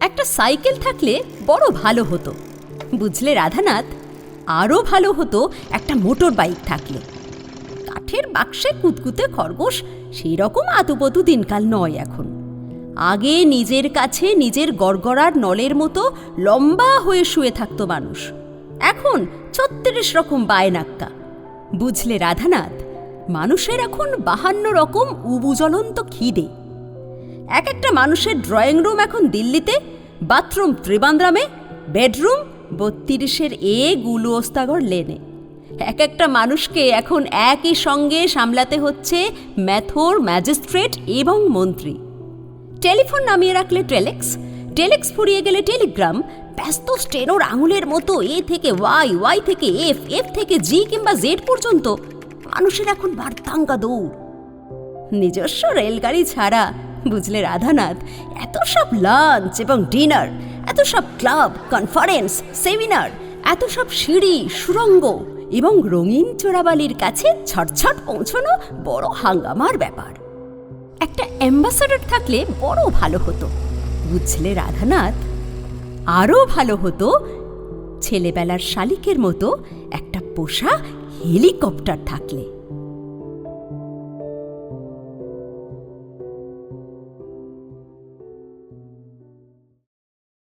একটা সাইকেল থাকলে বড় ভালো হতো। বুঝলে রাধানাথ? আরও ভালো হতো একটা মোটর বাইক থাকলে। কাঠের বাক্সে কুতকুতে খরগোশ সেই রকম আতুপতু দিনকাল নয় এখন। আগে নিজের কাছে নিজের গড়গড়ার নলের মতো লম্বা হয়ে শুয়ে থাকতো মানুষ। এখন ছত্রিশ রকম বায়নাক্কা। বুঝলে রাধানাথ? মানুষের এখন বাহান্ন রকম উবুজলন্ত খিদে। এক একটা মানুষের ড্রয়িং রুম এখন দিল্লিতে বাথরুম ত্রিবান্দ্রামে বেডরুম বত্রিশের এ গুলু ওস্তাগর লেনে এক একটা মানুষকে এখন একই সঙ্গে সামলাতে হচ্ছে ম্যাথর ম্যাজিস্ট্রেট এবং মন্ত্রী। টেলিফোন নামিয়ে রাখলে টেলেক্স টেলেক্স ফুরিয়ে গেলে টেলিগ্রাম ব্যস্ত স্টেনোর আঙুলের মতো এ থেকে ওয়াই ওয়াই থেকে এফ এফ থেকে জি কিংবা জেড পর্যন্ত মানুষের এখন বার্তাঙ্গা দৌড়। নিজস্ব রেলগাড়ি ছাড়া বুঝলে রাধানাথ, এত সব লাঞ্চ এবং ডিনার এত সব ক্লাব কনফারেন্স সেমিনার এত সব সিঁড়ি, সুরঙ্গ এবং রঙিন চোরাবালির কাছে ছটছট পৌঁছনো বড় হাঙ্গামার ব্যাপার। একটা অ্যাম্বাসাডার থাকলে বড় ভালো হতো, বুঝলে রাধানাথ? আরও ভালো হতো, ছেলেবেলার শালিকের মতো একটা পোষা হেলিকপ্টার থাকলে।